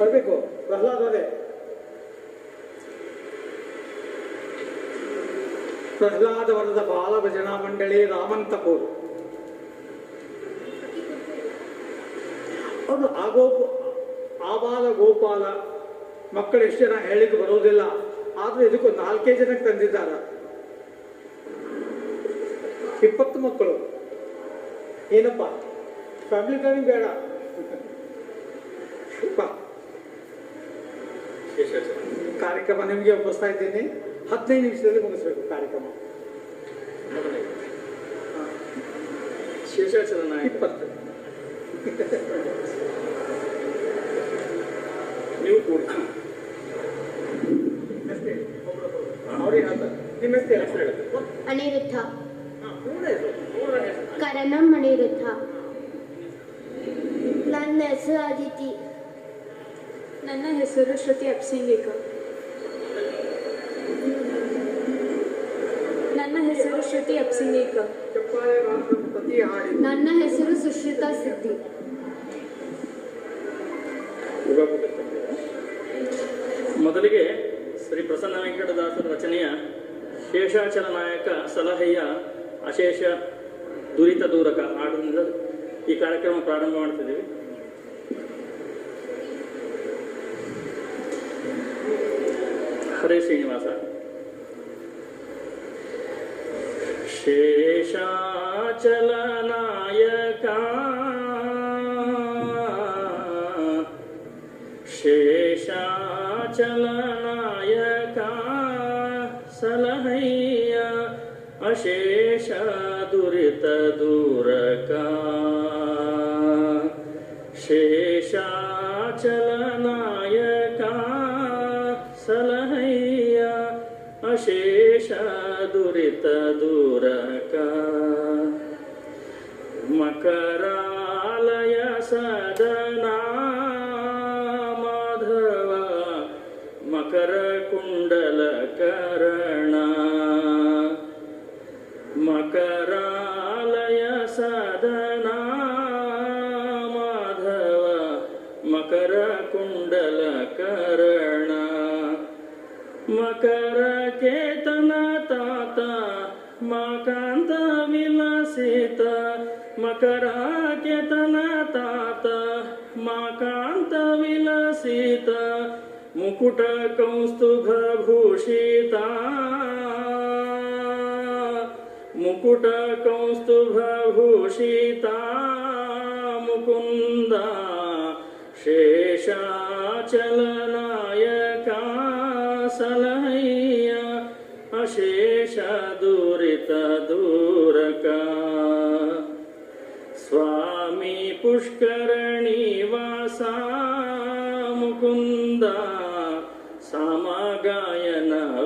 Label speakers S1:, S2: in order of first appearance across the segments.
S1: ಬರಬೇಕು. ಪ್ರಹ್ಲಾದ್ ಅದೇ ಪ್ರಹ್ಲಾದ ವರದ ಬಾಲ ಭಜನಾ ಮಂಡಳಿ ರಾಮಂತಪೂರ್. ಅವರು ಆಗೋಪ ಆಬಾಲ ಗೋಪಾಲ ಮಕ್ಕಳು ಎಷ್ಟು ಜನ ಹೇಳಿಕ್ಕೆ ಬರೋದಿಲ್ಲ. ಆದ್ರೆ ಇದಕ್ಕೂ ನಾಲ್ಕೇ ಜನಕ್ಕೆ ತಂದಿದ್ದಾರೆ. ಇಪ್ಪತ್ತು ಮಕ್ಕಳು. ಏನಪ್ಪ? ಫ್ಯಾಮಿಲಿ ಪ್ಲಾನಿಂಗ್ ಬೇಡ. ಕಾರ್ಯಕ್ರಮ ನಿಮಗೆ ಒಪ್ಪಿಸ್ತಾ ಇದ್ದೀನಿ. ಹದಿನೈದು ನಿಮಿಷದಲ್ಲಿ ಮುಗಿಸ್ಬೇಕು ಕಾರ್ಯಕ್ರಮ.
S2: ನಾಯಕ
S1: ಇಪ್ಪತ್ತು.
S2: ನೀವು ಕೂಡ.
S3: ಅನಿರುದ್ಧ. ಕರಣಂ ಅನಿರುದ್ಧ. ನನ್ನ ಹೆಸರು ಅದಿತಿ
S4: ನನ್ನ ಹೆಸರು ಶ್ರುತಿ ಅಪ್ಸಿಂಗೇಕರ್ ನನ್ನ ಹೆಸರು ಶ್ರುತಿ ಅಪ್ಸಿಂಗೇಕರ್.
S1: ಚಪ್ಪಾಳೆ ರಾಷ್ಟ್ರ ಪ್ರತಿ ಹಾಡಿ
S3: ನನ್ನ ಹೆಸರು ಸುಶ್ರುತಾ ಸಿದ್ದಿ.
S2: ಮೊದಲಿಗೆ ಶ್ರೀ ಪ್ರಸನ್ನ ವೆಂಕಟದಾಸರ ರಚನೆಯ ಶೇಷಾಚಲ ನಾಯಕ ಸಲಹೆಯ ಅಶೇಷ ದುರಿತ ದೂರಕ ಹಾಡಿನಿಂದ ಈ ಕಾರ್ಯಕ್ರಮ ಪ್ರಾರಂಭ ಮಾಡ್ತಿದ್ದೀವಿ. ಹರೇ ಶ್ರೀನಿವಾಸ. ಶೇಷಾಚಲ ನಾಯಕ ಶೇಷಾಚಲನಾಯಕ ಸಲಹಯ್ಯ ಅಶೇಷ ದುರಿತ ದೂರಕ శంకరాలయ సదనా మాధవ మకర కుండల కరణ మకరాలయ సదనా मुकुटकौस्तुभूषिता मुकुटकौस्तुभूषिता मुकुन्दा शेषाचलनायका सलह्य अशेषदुरितदूरका स्वामी पुष्करणीवासा मुकुन्दा ಅಶೇಷ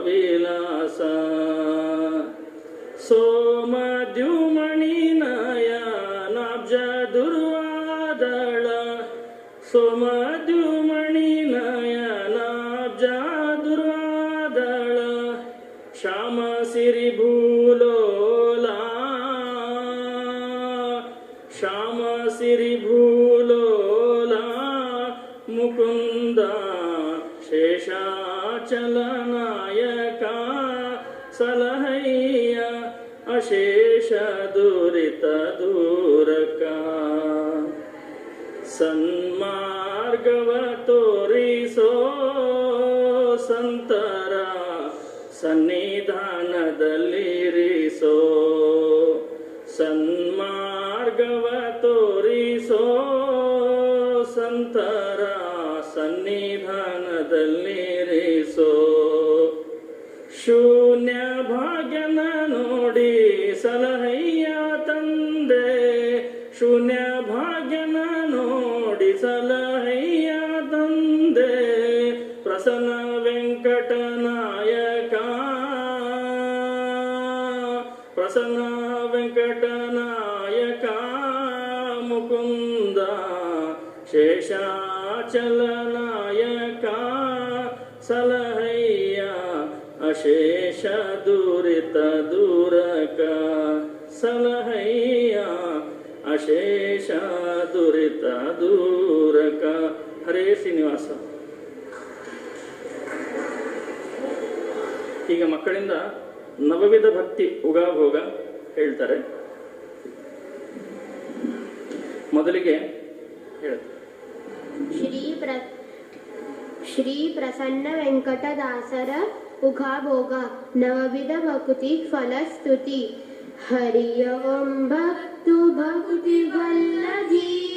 S2: ತೋರಿಸೋ ಸಂತರ ಸನ್ನಿಧಾನದಲ್ಲಿರಿಸೋ ಶೂನ್ಯ ದೂರಕ ಸಲಹಯ್ಯ ಅಶೇಷ ದುರಿತ ದೂರಕ. ಹರೇ ಶ್ರೀನಿವಾಸ. ಈಗ ಮಕ್ಕಳಿಂದ ನವವಿಧ ಭಕ್ತಿ ಉಗಾಭೋಗ ಹೇಳ್ತಾರೆ. ಮೊದಲಿಗೆ
S3: ಶ್ರೀ ಪ್ರ ಶ್ರೀ ಪ್ರಸನ್ನ ವೆಂಕಟದಾಸರ उखा भोगा नवविध भक्ति फल स्तुति हरि ओम भक्तु
S4: भक्ति वल्लभी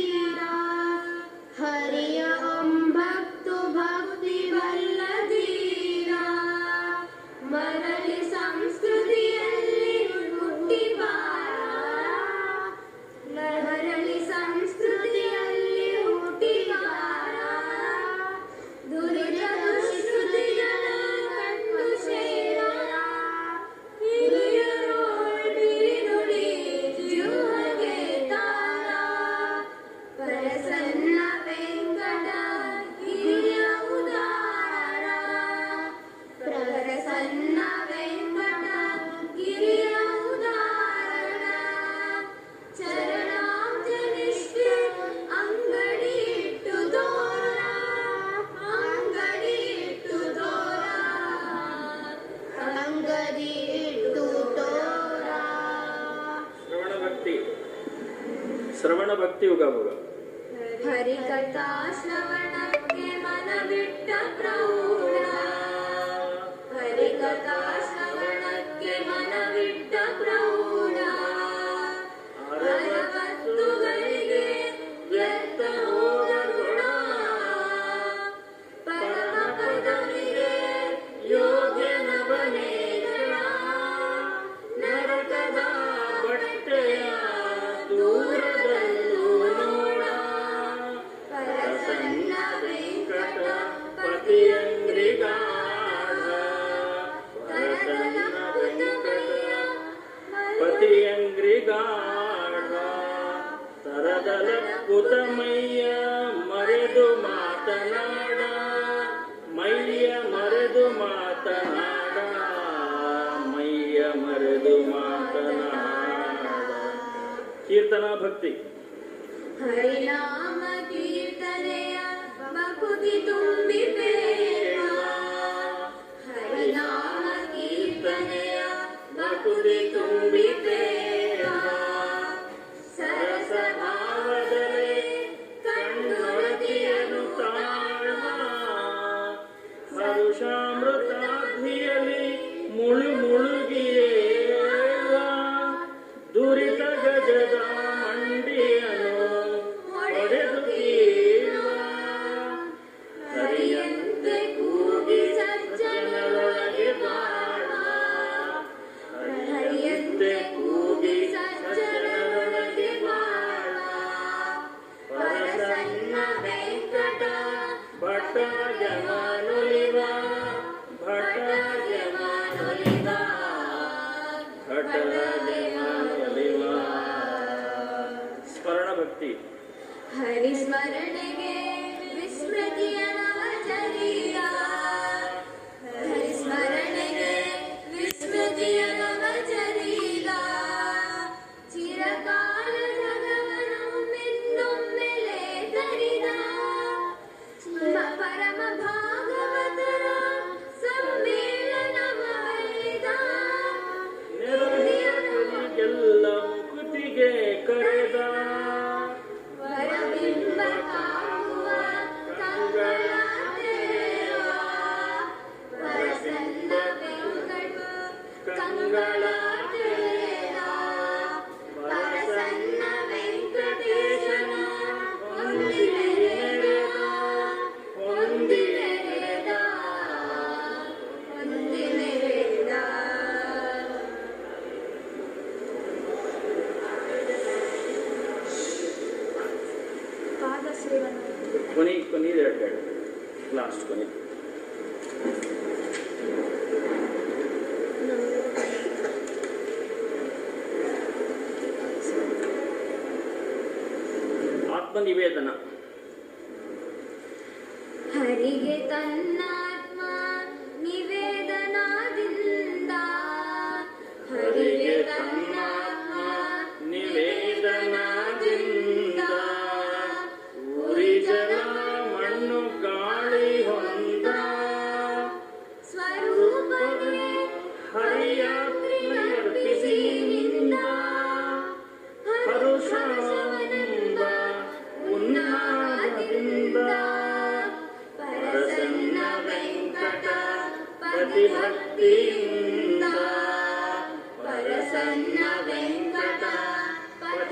S2: nothing but done. లాస్ట్ కొని eh. ಆತ್ಮನಿವೇದನ.
S3: ಹರಿಗೆ ತನ್ನ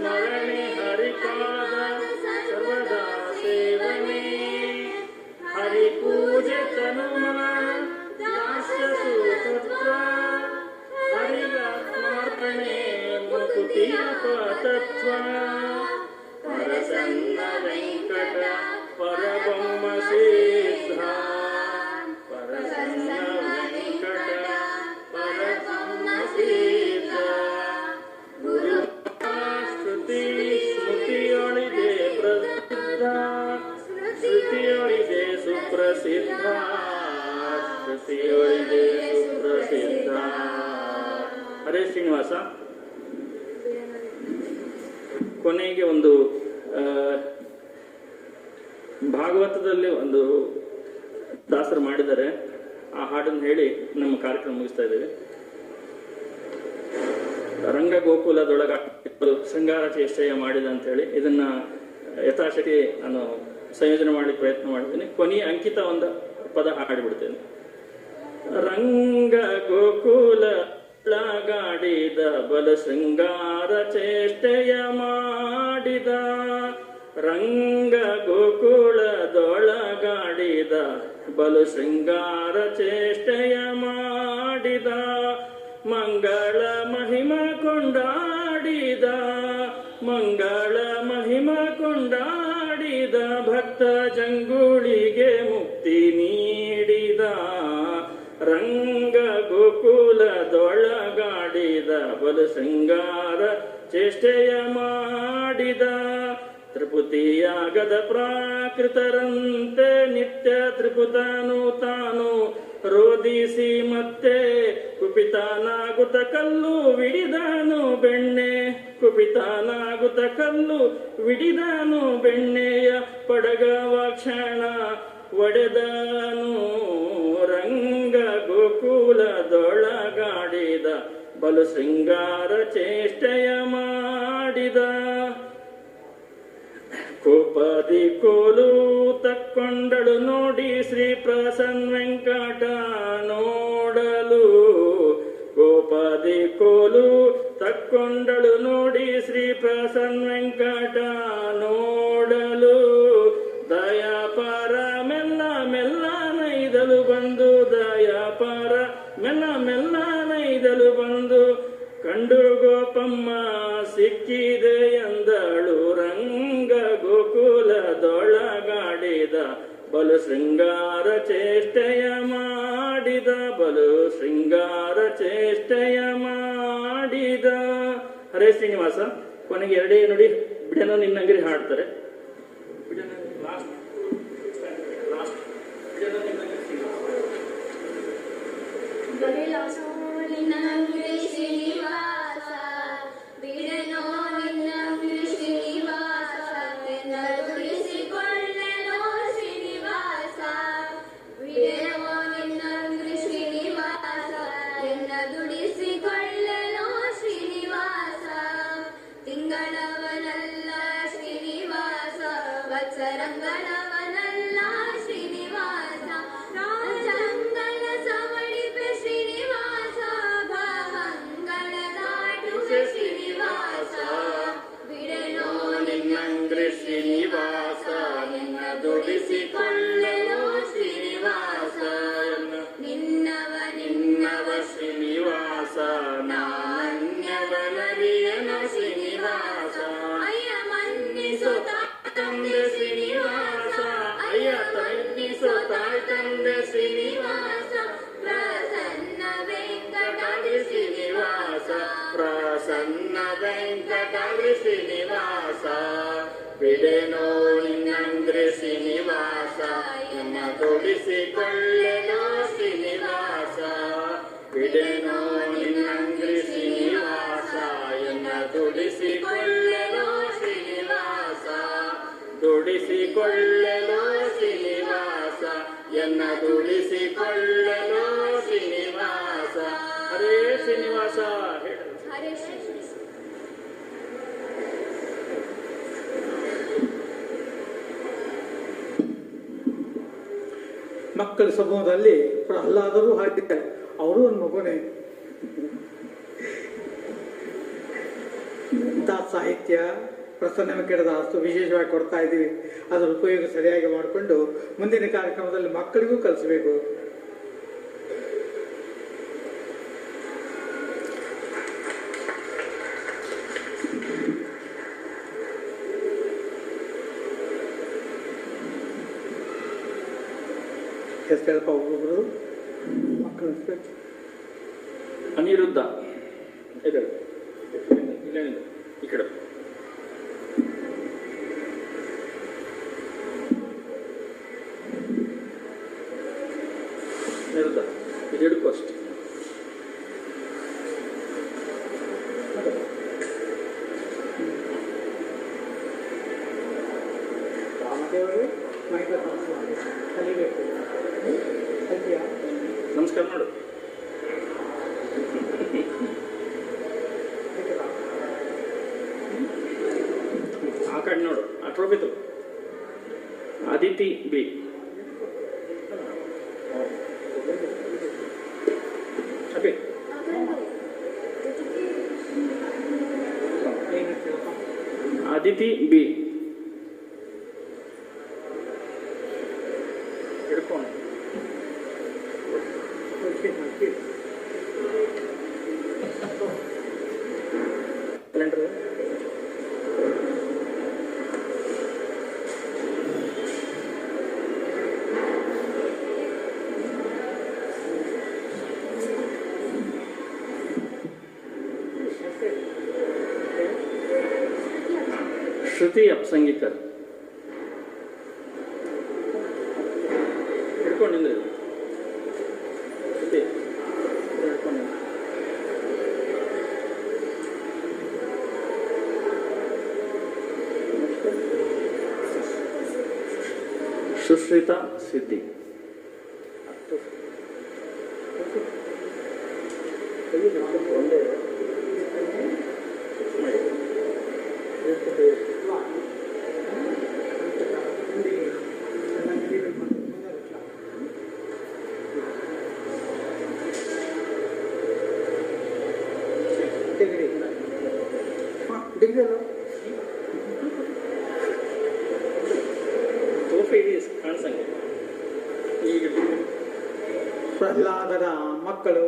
S2: flourish. ಚೇಷ್ಟೆಯ ಮಾಡಿದ, ರಂಗ ಗೋಕುಳದೊಳಗಾಡಿದ, ಬಲು ಶೃಂಗಾರ ಚೇಷ್ಟೆಯ ಮಾಡಿದ, ಮಂಗಳ ಮಹಿಮ ಕೊಂಡಾಡಿದ, ಮಂಗಳ ಮಹಿಮ ಕೊಂಡಾಡಿದ ಭಕ್ತ ಜಂಗುಳಿಗೆ ಗೋಕುಲದೊಳಗಾಡಿದ ಬಲ ಶೃಂಗಾರ ಚೇಷ್ಟೆಯ ಮಾಡಿದ ತ್ರಿಪುತಿಯಾಗದ ಪ್ರಾಕೃತರಂತೆ ನಿತ್ಯ ತ್ರಿಪುತನು ತಾನು ರೋದಿಸಿ ಮತ್ತೆ ಕುಪಿತಾನಾಗುತ್ತ ಕಲ್ಲು ವಿಡಿದಾನು ಬೆಣ್ಣೆ, ಕುಪಿತನಾಗುತ್ತ ಕಲ್ಲು ವಿಡಿದಾನು ಬೆಣ್ಣೆಯ ಪಡಗವ ಕ್ಷಣ ಒಡೆದನು. ಬಲು ಶೃಂಗಾರ ಚೇಷ್ಟೆಯ ಮಾಡಿದ. ಕೋಪದಿ ಕೋಲು ತಕ್ಕೊಂಡಳು ನೋಡಿ ಶ್ರೀ ಪ್ರಸನ್ ವೆಂಕಟ ನೋಡಲು. ಕೋಪದಿ ಕೋಲು ತಕ್ಕೊಂಡಳು ನೋಡಿ ಶ್ರೀ ಪ್ರಸನ್ ವೆಂಕಟ ಗೋಪಮ್ಮ ಸಿಕ್ಕಿದೆ ಎಂದಳು ರಂಗ ಗೋಕುಲದೊಳಗಾಡಿದ. ಬಲು ಶೃಂಗಾರ ಚೇಷ್ಟೆಯ ಮಾಡಿದ. ಬಲು ಶೃಂಗಾರ ಚೇಷ್ಟೆಯ ಮಾಡಿದ. ಹರೇ ಶ್ರೀನಿವಾಸ, ಕೊನೆಗೆ ಎರಡೇ ನುಡಿ ಬಿಡನ ನಿನ್ನಂಗಿರಿ ಹಾಡ್ತಾರೆ. ಲಾಸ್ಟ್. ಮಕ್ಕಳ ಸಮೂಹದಲ್ಲಿ ಪ್ರಹ್ಲಾದರು ಹಾಕಿದ್ದಾರೆ ಅವರು ಒಂದು ಮಗುನೇ. ಇಂಥ ಸಾಹಿತ್ಯ ಪ್ರಸನ್ನ ವೆಂಕಟದಾಸು ವಿಶೇಷವಾಗಿ ಕೊಡ್ತಾ ಇದ್ದೀವಿ. ಅದರ ಉಪಯೋಗ ಸರಿಯಾಗಿ ಮಾಡಿಕೊಂಡು ಮುಂದಿನ ಕಾರ್ಯಕ್ರಮದಲ್ಲಿ ಮಕ್ಕಳಿಗೂ ಕಲಿಸ್ಬೇಕು. ಎಷ್ಟು ಹೇಳಪ್ಪ ಒಬ್ಬೊಬ್ರು ಮಕ್ಕಳು ಹೆಸ್ರು?
S1: ಅನಿರುದ್ಧ ಇದೆ ಇಲ್ಲೇನಿದೆ ಈ ಶ್ರುತಿ ಅಪ್ಸಂಗಿಕರ್ ಹಿಡ್ಕೊಂಡಿಂದ ಶ್ರುತಿ ಹಿಡ್ಕೊಂಡು ಸುಶ್ರಿತಾ ಸಿದ್ದಿ
S2: ಡಿಗ್ರಿ ಅಲ್ಲ
S1: ತೋಫೆ ಇದೆ ಕಾಣಿಸಂಗೆ. ಈಗ
S2: ಪ್ರಹ್ಲಾದರ ಮಕ್ಕಳು.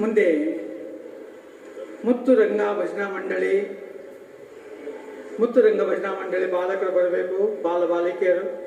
S2: ಮುಂದೆ ಮುತ್ತು ರಂಗ ಭಜನಾ ಮಂಡಳಿ. ಮುತ್ತು ರಂಗ ಭಜನಾ ಮಂಡಳಿ ಬಾಲಕರು ಬರಬೇಕು. ಬಾಲ ಬಾಲಿಕೆಯರು.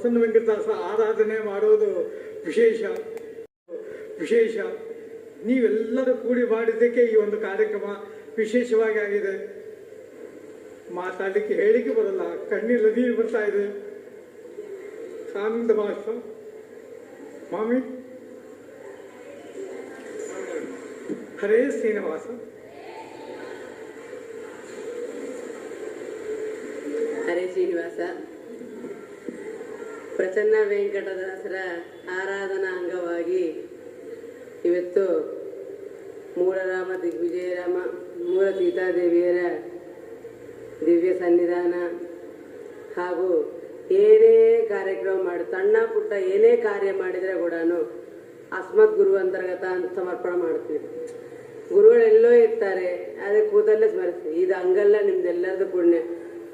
S1: ಪ್ರಸನ್ನ ವೆಂಕಟದಾಸ ಆರಾಧನೆ ಮಾಡೋದು ವಿಶೇಷ. ವಿಶೇಷ. ನೀವೆಲ್ಲರೂ ಕೂಡಿ ಮಾಡಿದ್ದಕ್ಕೆ ಈ ಒಂದು ಕಾರ್ಯಕ್ರಮ ವಿಶೇಷವಾಗಿ ಆಗಿದೆ. ಮಾತಾಡಲಿಕ್ಕೆ ಹೇಳಿಕೆ ಬರಲ್ಲ. ಕಣ್ಣೀರು ನೀರು ಬರ್ತಾ ಇದೆ. ಆನಂದ ಭಾಷ ಮಾಮಿ. ಹರೇ ಶ್ರೀನಿವಾಸ.
S5: ಹರೇ ಶ್ರೀನಿವಾಸ. ಪ್ರಸನ್ನ ವೆಂಕಟದಾಸರ ಆರಾಧನಾ ಅಂಗವಾಗಿ ಇವತ್ತು ಮೂಲರಾಮ ದಿಗ್ವಿಜಯರಾಮ, ಮೂಲ ಸೀತಾದೇವಿಯರ ದಿವ್ಯ ಸನ್ನಿಧಾನ ಹಾಗೂ ಏನೇ ಕಾರ್ಯಕ್ರಮ ಮಾಡಿ, ಸಣ್ಣ ಪುಟ್ಟ ಏನೇ ಕಾರ್ಯ ಮಾಡಿದರೆ ಕೂಡ ಅಸ್ಮತ್ ಗುರು ಅಂತರ್ಗತ ಅಂತ ಸಮರ್ಪಣೆ ಮಾಡ್ತೀವಿ. ಗುರುಗಳೆಲ್ಲೋ ಇರ್ತಾರೆ ಅದೇ ಕೂತಲ್ಲೇ ಸ್ಮರಿಸ್ತೀವಿ. ಇದು ಹಂಗಲ್ಲ ನಿಮ್ದೆಲ್ಲರದು ಪುಣ್ಯ.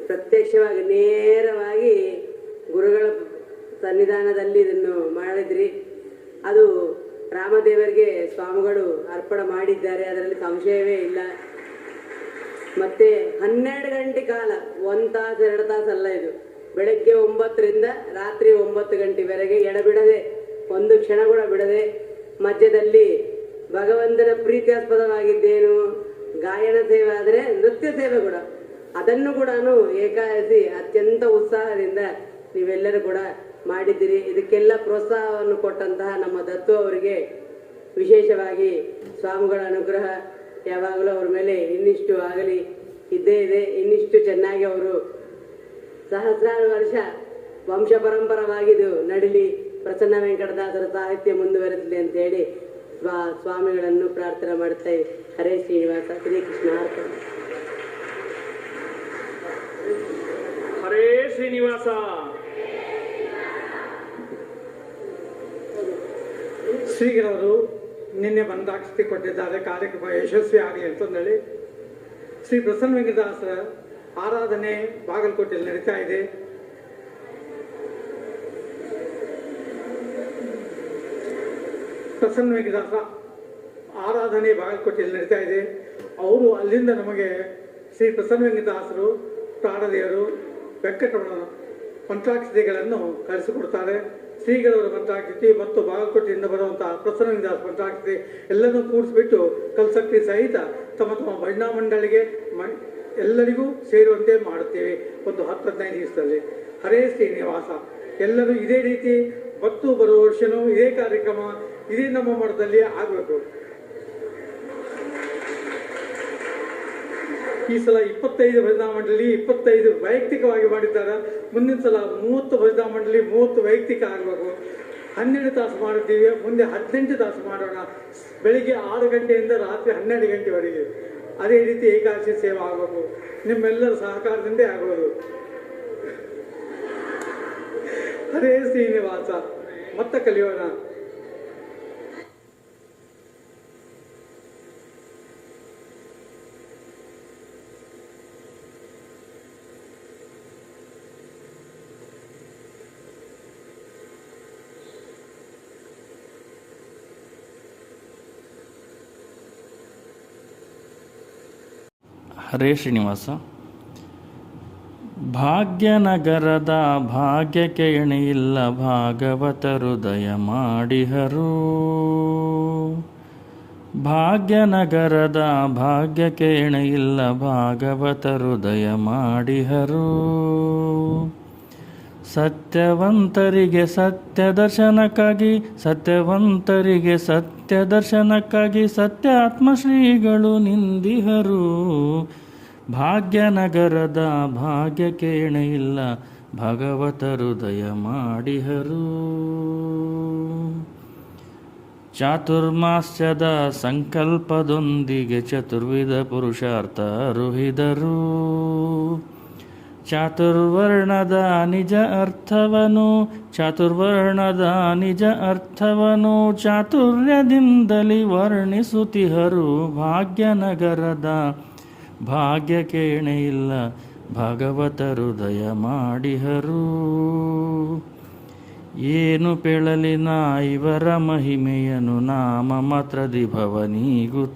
S5: ಪ್ರತ್ಯಕ್ಷವಾಗಿ, ನೇರವಾಗಿ ಗುರುಗಳ ಸನ್ನಿಧಾನದಲ್ಲಿ ಇದನ್ನು ಮಾಡಿದ್ರಿ ಅದು ರಾಮದೇವರಿಗೆ ಸ್ವಾಮಿಗಳು ಅರ್ಪಣೆ ಮಾಡಿದ್ದಾರೆ, ಅದರಲ್ಲಿ ಸಂಶಯವೇ ಇಲ್ಲ. ಮತ್ತೆ ಹನ್ನೆರಡು ಗಂಟೆ ಕಾಲ, ಒಂದ್ ತಾಸು, ಎರಡು ತಾಸಲ್ಲ ಇದು. ಬೆಳಗ್ಗೆ ಒಂಬತ್ತರಿಂದ ರಾತ್ರಿ ಒಂಬತ್ತು ಗಂಟೆವರೆಗೆ ಎಡಬಿಡದೆ, ಒಂದು ಕ್ಷಣ ಕೂಡ ಬಿಡದೆ, ಮಧ್ಯದಲ್ಲಿ ಭಗವಂತನ ಪ್ರೀತ್ಯಾಸ್ಪದವಾಗಿದ್ದೇನು? ಗಾಯನ ಸೇವೆ ಆದರೆ ನೃತ್ಯ ಸೇವೆ ಕೂಡ. ಅದನ್ನು ಕೂಡ ಏಕಾದಶಿ ಅತ್ಯಂತ ಉತ್ಸಾಹದಿಂದ ನೀವೆಲ್ಲರೂ ಕೂಡ ಮಾಡಿದ್ದೀರಿ. ಇದಕ್ಕೆಲ್ಲ ಪ್ರೋತ್ಸಾಹವನ್ನು ಕೊಟ್ಟಂತಹ ನಮ್ಮ ದತ್ತು ಅವರಿಗೆ ವಿಶೇಷವಾಗಿ ಸ್ವಾಮಿಗಳ ಅನುಗ್ರಹ ಯಾವಾಗಲೂ ಅವ್ರ ಮೇಲೆ ಇನ್ನಿಷ್ಟು ಆಗಲಿ, ಇದ್ದೇ ಇದೆ. ಇನ್ನಿಷ್ಟು ಚೆನ್ನಾಗಿ ಅವರು ಸಹಸ್ರಾರು ವರ್ಷ ವಂಶ ಪರಂಪರವಾಗಿದ್ದು ನಡಿಲಿ ಪ್ರಸನ್ನ ವೆಂಕಟದಾಸರ ಸಾಹಿತ್ಯ ಮುಂದುವರೆಸಲಿ ಅಂತ ಹೇಳಿ ಸ್ವಾ, ಸ್ವಾಮಿಗಳನ್ನು ಪ್ರಾರ್ಥನೆ ಮಾಡ್ತಾ ಹರೇ ಶ್ರೀನಿವಾಸ ಶ್ರೀಕೃಷ್ಣ ಅರ್ಪಣೆ.
S6: ಹರೇ ಶ್ರೀನಿವಾಸ.
S1: ಶ್ರೀಗಳವರು ನಿನ್ನೆ ಬಂದಾಕ್ಷತೆ ಕೊಟ್ಟಿದ್ದಾರೆ. ಕಾರ್ಯಕ್ರಮ ಯಶಸ್ವಿ ಆಗಲಿ ಅಂತಂದೇಳಿ ಶ್ರೀ ಪ್ರಸನ್ನ ವೆಂಕಟದಾಸರ ಆರಾಧನೆ ಬಾಗಲಕೋಟೆಯಲ್ಲಿ ನಡೀತಾ ಇದೆ. ಪ್ರಸನ್ನ ವೆಂಕಟದಾಸ ಆರಾಧನೆ ಬಾಗಲಕೋಟೆಯಲ್ಲಿ ನಡೀತಾ ಇದೆ. ಅವರು ಅಲ್ಲಿಂದ ನಮಗೆ ಶ್ರೀ ಪ್ರಸನ್ನ ವೆಂಕಟದಾಸರು, ಪ್ರಾಣದೇವರು, ವೆಂಕಟರಮಣ ಮಂತ್ರಾಕ್ಷತೆಗಳನ್ನು ಕಳಿಸಿಕೊಡ್ತಾರೆ ಶ್ರೀಗಳವರ ಮಂತ್ರಾಕ್ಷತೆ ಮತ್ತು ಬಾಗಲಕೋಟೆಯಿಂದ ಬರುವಂತಹ ಪ್ರಸನ್ನ ವೆಂಕಟದಾಸ ಮಂತ್ರಾಕ್ಷತೆ ಎಲ್ಲನೂ ಕೂಡಿಸ್ಬಿಟ್ಟು ಕಲ್ಸಕ್ತಿ ಸಹಿತ ತಮ್ಮ ತಮ್ಮ ಭಜನಾ ಮಂಡಳಿಗೆ ಎಲ್ಲರಿಗೂ ಸೇರುವಂತೆ ಮಾಡುತ್ತೇವೆ. ಒಂದು ಹತ್ತು ಹದಿನೈದು ದಿವಸದಲ್ಲಿ. ಹರೇ ಶ್ರೀನಿವಾಸ. ಎಲ್ಲರೂ ಇದೇ ರೀತಿ ಮತ್ತು ಬರುವ ವರ್ಷನೂ ಇದೇ ಕಾರ್ಯಕ್ರಮ ಇದೇ ನಮ್ಮ ಮಠದಲ್ಲಿ ಆಗಬೇಕು. ಈ ಸಲ ಇಪ್ಪತ್ತೈದು ಭಜನಾ ಮಂಡಳಿ ಇಪ್ಪತ್ತೈದು ವೈಯಕ್ತಿಕವಾಗಿ ಮಾಡಿದ್ದಾರೆ. ಮುಂದಿನ ಸಲ ಮೂವತ್ತು ಭಜನಾ ಮಂಡಳಿ, ಮೂವತ್ತು ವೈಯಕ್ತಿಕ ಆಗಬೇಕು ಹನ್ನೆರಡು ತಾಸು ಮಾಡಿದ್ದೀವಿ ಮುಂದೆ ಹದಿನೆಂಟು ತಾಸು ಮಾಡೋಣ. ಬೆಳಿಗ್ಗೆ ಆರು ಗಂಟೆಯಿಂದ ರಾತ್ರಿ ಹನ್ನೆರಡು ಗಂಟೆವರೆಗೆ. ಅದೇ ರೀತಿ ಏಕಾದಶಿ ಸೇವೆ ಆಗಬೇಕು ನಿಮ್ಮೆಲ್ಲರ ಸಹಕಾರದಿಂದೇ ಆಗೋದು. ಅದೇ ಶ್ರೀನಿವಾಸ. ಮತ್ತೆ ಕಲಿಯೋಣ.
S2: ಹರೇ ಶ್ರೀನಿವಾಸ. ಭಾಗ್ಯನಗರದ ಭಾಗ್ಯಕ್ಕೆ ಎಣೆಯಿಲ್ಲ ಭಾಗವತ ಹೃದಯ ಮಾಡಿಹರು. ಭಾಗ್ಯನಗರದ ಭಾಗ್ಯಕ್ಕೆ ಎಣೆಯಿಲ್ಲ ಭಾಗವತ ಹೃದಯ ಮಾಡಿಹರು. ಸತ್ಯವಂತರಿಗೆ ಸತ್ಯ ದರ್ಶನಕ್ಕಾಗಿ, ಸತ್ಯವಂತರಿಗೆ ಸತ್ಯ ದರ್ಶನಕ್ಕಾಗಿ ಸತ್ಯ ಆತ್ಮಶ್ರೀಗಳು ನಿಂದಿಹರು. ಭಾಗ್ಯನಗರದ ಭಾಗ್ಯ ಕೇಣೆಯಿಲ್ಲ ಭಗವತರು ದಯ ಮಾಡಿಹರು. ಚಾತುರ್ಮಾಸ್ಯದ ಸಂಕಲ್ಪದೊಂದಿಗೆ ಚತುರ್ವಿಧ ಪುರುಷಾರ್ಥ ರುಹಿದರು ಚಾತುರ್ವರ್ಣದ ನಿಜ ಅರ್ಥವನು, ಚಾತುರ್ವರ್ಣದ ನಿಜ ಅರ್ಥವನು, ಚಾತುರ್ಯದಿಂದಲೇ ವರ್ಣಿಸುತ್ತಿಹರು ಭಾಗ್ಯನಗರದ ಭಾಗ್ಯಕ್ಕೆ ಇಲ್ಲ ಭಗವತ ಹೃದಯ ಮಾಡಿಹರು. ಏನು ಪೆಳಲಿನ ಇವರ ಮಹಿಮೆಯನು, ನಾಮ ಮಾತ್ರದಿ ಭವನೀಗುತ್ತಲಿಹರು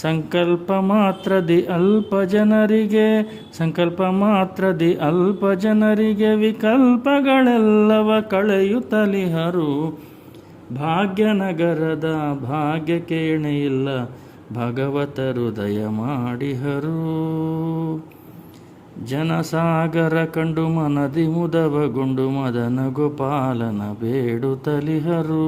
S2: ಸಂಕಲ್ಪ ಮಾತ್ರದಿ ಅಲ್ಪ ಜನರಿಗೆ, ಸಂಕಲ್ಪ ಮಾತ್ರದಿ ಅಲ್ಪ ಜನರಿಗೆ ವಿಕಲ್ಪಗಳೆಲ್ಲವ ಕಳೆಯುತ್ತಲಿಹರು ಭಾಗ್ಯನಗರದ ಭಾಗ್ಯ ಎಣೆಯಿಲ್ಲ ಭಗವತರು ಹೃದಯ ಮಾಡಿಹರು. ಜನಸಾಗರ ಕಂಡು ಮನದಿ ಮುದವಗೊಂಡು ಮದನ ಗೋಪಾಲನ ಬೇಡು ತಲಿಹರು.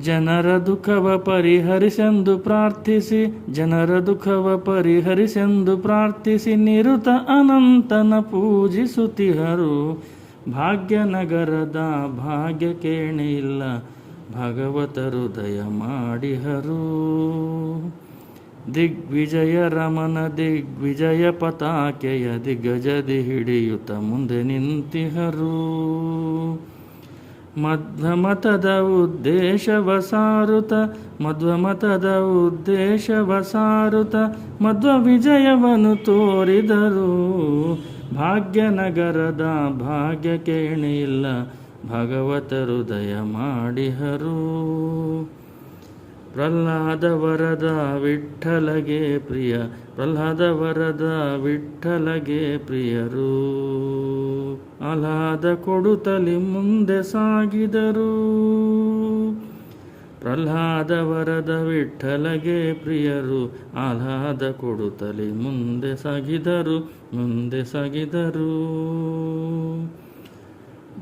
S2: ಜನರ ದುಃಖವ ಪರಿಹರಿಸೆಂದು ಪ್ರಾರ್ಥಿಸಿ, ಜನರ ದುಃಖವ ಪರಿಹರಿಸೆಂದು ಪ್ರಾರ್ಥಿಸಿ, ನಿರುತ ಅನಂತನ ಪೂಜಿಸುತ್ತಿಹರು. ಭಾಗ್ಯನಗರದ ಭಾಗ್ಯ ಎಣೆಯಿಲ್ಲ ಭಗವತರು ದಯ ಮಾಡಿಹರು. ದಿಗ್ವಿಜಯ ರಮನ ದಿಗ್ವಿಜಯ ಪತಾಕೆಯ ದಿಗ್ಗಜದಿ ಹಿಡಿಯುತ ಮುಂದೆ ನಿಂತಿಹರು. ಮಧ್ವಮತದ ಉದ್ದೇಶವ ಸಾರುತ ಮಧ್ವಮತದ ಉದ್ದೇಶವ ಸಾರುತ ಮಧ್ವ ವಿಜಯವನ್ನು ತೋರಿದರು. ಭಾಗ್ಯನಗರದ ಭಾಗ್ಯ ಎಣೆಯಿಲ್ಲ ಭಗವತರು ದಯ ಮಾಡಿಹರು. ಪ್ರಹ್ಲಾದ ವರದ ವಿಠಲಗೆ ಪ್ರಿಯ, ಪ್ರಹ್ಲಾದ ವರದ ವಿಠಲಗೆ ಪ್ರಿಯರು. ಆಹ್ಲಾದ ಕೊಡುತ್ತಲಿ ಮುಂದೆ ಸಾಗಿದರು. ಪ್ರಹ್ಲಾದ ವರದ ವಿಠಲಗೆ ಪ್ರಿಯರು, ಆಹ್ಲಾದ ಕೊಡುತ್ತಲಿ ಮುಂದೆ ಸಾಗಿದರು ಮುಂದೆ ಸಾಗಿದರು.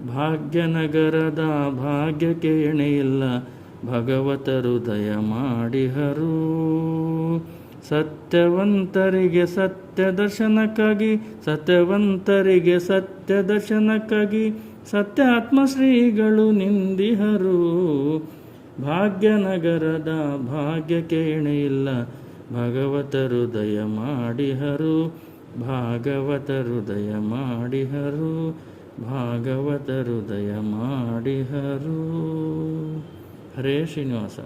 S2: ಭಾಗ್ಯನಗರದ ಭಾಗ್ಯಕ್ಕೆ ಎಣೆಯಿಲ್ಲ ಭಗವತರು ದಯ ಮಾಡಿಹರು. ಸತ್ಯವಂತರಿಗೆ ಸತ್ಯ ದರ್ಶನಕ್ಕಾಗಿ, ಸತ್ಯವಂತರಿಗೆ ಸತ್ಯ ದರ್ಶನಕ್ಕಾಗಿ ಸತ್ಯ ಆತ್ಮಶ್ರೀಗಳು ನಿಂದಿಹರು. ಭಾಗ್ಯನಗರದ ಭಾಗ್ಯಕ್ಕೆ ಎಣೆಯಿಲ್ಲ ಭಗವತರು ದಯ ಮಾಡಿಹರು. ಭಾಗವತರು ದಯ ಮಾಡಿಹರು. ಭಾಗವತರು ಹೃದಯ ಮಾಡಿಹರು. ಹರೇ ಶ್ರೀನಿವಾಸ.